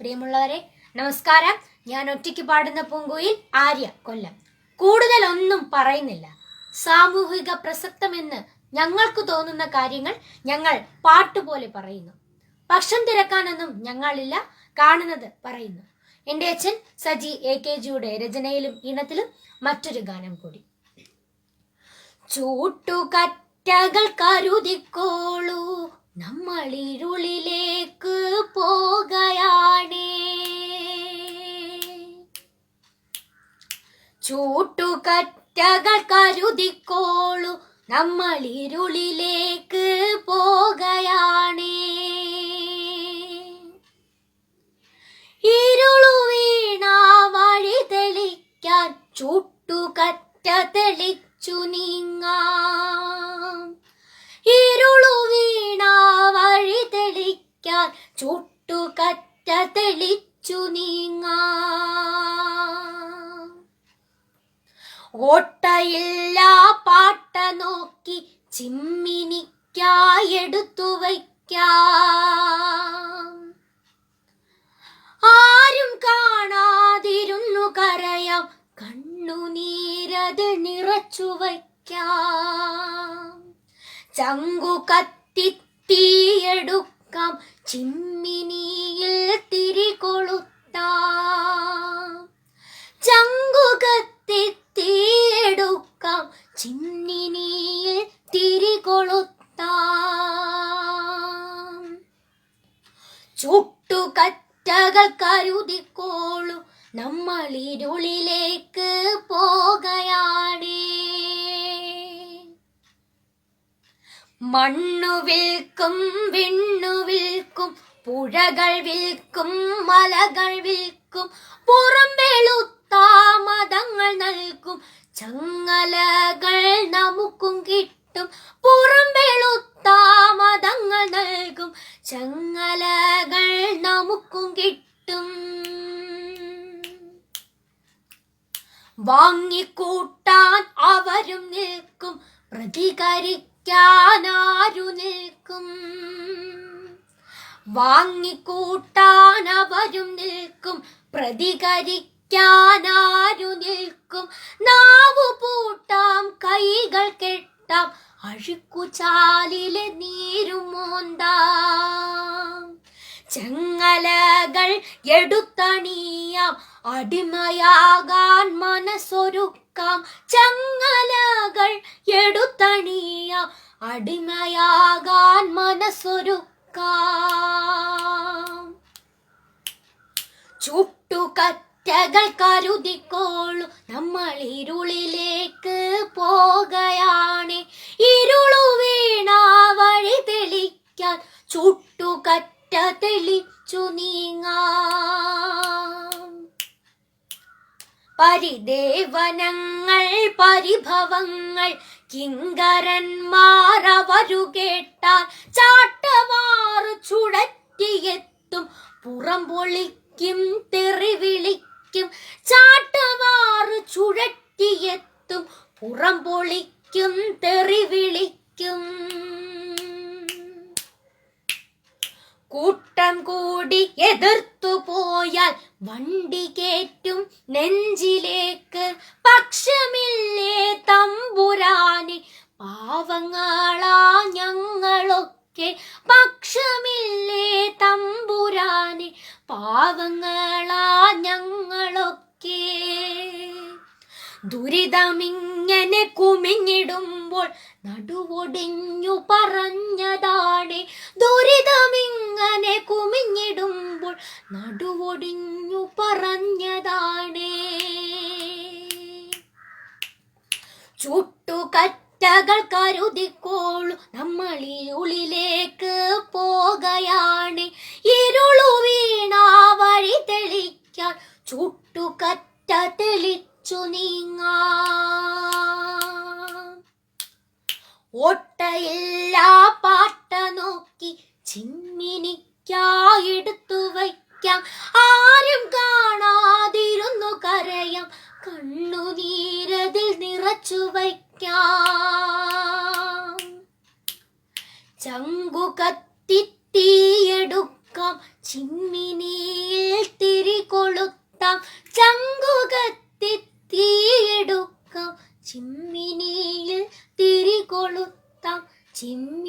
പ്രിയമുള്ളവരെ നമസ്കാരം. ഞാൻ ഒറ്റയ്ക്ക് പാടുന്ന പൂങ്കുയിൽ ആര്യ കൊല്ലം. കൂടുതൽ ഒന്നും പറയുന്നില്ല. സാമൂഹിക പ്രസക്തമെന്ന് ഞങ്ങൾക്ക് തോന്നുന്ന കാര്യങ്ങൾ ഞങ്ങൾ പാട്ടുപോലെ പറയുന്നു. പക്ഷം തിരക്കാനൊന്നും ഞങ്ങളില്ല കാണുന്നത് പറയുന്നു. എന്റെ അച്ഛൻ സജി എ കെ ജിയുടെ രചനയിലും ഈണത്തിലും മറ്റൊരു ഗാനം കൂടി. ചൂട്ടുകറ്റകൾ കരുതിക്കോളൂ നമ്മൾ ഇരുളിലേക്ക് പോകയാണേ ചൂട്ടുകറ്റകൾ കരുതിക്കോളൂ. നമ്മൾ ഇരുളിലേക്ക് പോകയാണേ. ഇരുളു വീണ വഴി തെളിക്കാൻ ചുട്ടുകറ്റ തെളിച്ചു നീങ്ങാം. ഇരുളു വീണ വഴി തെളിക്കാൻ ചുട്ടുകറ്റ തെളിച്ചു നീങ്ങാം. ഓട്ടയില്ല പാട്ട നോക്കി ചിമ്മിനിക്കായെടുത്തു വയ്ക്കാം. ആരും കാണാതിരുന്നു കരയാം. കണ്ണുനീരത് നിറച്ചു വയ്ക്കാം. ചങ്കു കത്തിത്തീയെടുക്കാം ചിമ്മിനിയിൽ തിരികൊളുത്താം ചുട്ടുകറ്റകൾ കരുതിക്കോളൂ. നമ്മൾ ഇരുളിലേക്ക് പോകയാണേ. മണ്ണു വിൽക്കും വിണ്ണു വിൽക്കും. പുഴകൾ വിൽക്കും മലകൾ വിൽക്കും. പുറം വെളുത്ത മതങ്ങൾ നൽകും. ചങ്ങലകൾ നമുക്കും വാങ്ങിക്കൂട്ടാൻ അവരും നിൽക്കും. പ്രതികരിക്കാൻ ആരു നിൽക്കും. വാങ്ങിക്കൂട്ടാൻ അവരും നിൽക്കും. പ്രതികരിക്കാൻ ആരു നിൽക്കും. നാവു പൂട്ടാം കൈകൾ കെട്ടാം. അഴുക്കുചാലിലെ നീരുമോന്താം ചെങ്ങലകൾ എടുത്തണിയാം. അടിമയാകാൻ മനസ്സൊരുക്കാം. ചങ്ങലകൾ എടുത്തണിയാം അടിമയാകാൻ മനസ്സൊരുക്കാം. ചുട്ടുകറ്റകൾ കരുതിക്കോളൂ നമ്മൾ ഇരുളിലേക്ക് പരിദേവനങ്ങൾ പരിഭവങ്ങൾ കിങ്കരന്മാർ അവരു കേട്ടാൽ ചാട്ടവാറു ചുഴറ്റിയെത്തും. പുറം പൊളിക്കും തെറി വിളിക്കും ചാട്ടവാറ് ചുഴറ്റിയെത്തും. പുറം പൊളിക്കും തെറി കൂട്ടം കൂടി എതിർത്തു പോയാൽ വണ്ടി കേറ്റും നെഞ്ചിലേക്ക്. പക്ഷമില്ലേ തമ്പുരാനെ? പാവങ്ങളാ ഞങ്ങളൊക്കെ. പക്ഷമില്ലേ തമ്പുരാനെ? പാവങ്ങളാ ഞങ്ങളൊക്കെ. ദുരിതമിങ്ങനെ കുമിഞ്ഞിടുമ്പോൾ നടുവൊടിഞ്ഞു പറഞ്ഞതാണ് ഓട്ടയില്ലാ പാട്ട നോക്കി ചിമ്മിനിക്കായെടുത്തു വയ്ക്കാം. ആരും കാണാതിരുന്നു കരയാം. കണ്ണുനീരതിൽ നിറച്ചു വയ്ക്കാം. ചങ്കു കത്തിത്തീയെടുക്കാം ചിമ്മിനിയിൽ തിരി കൊളുത്താം. ചങ്കു കത്തിത്തീയെടുക്കാം ചിമ്മ 精。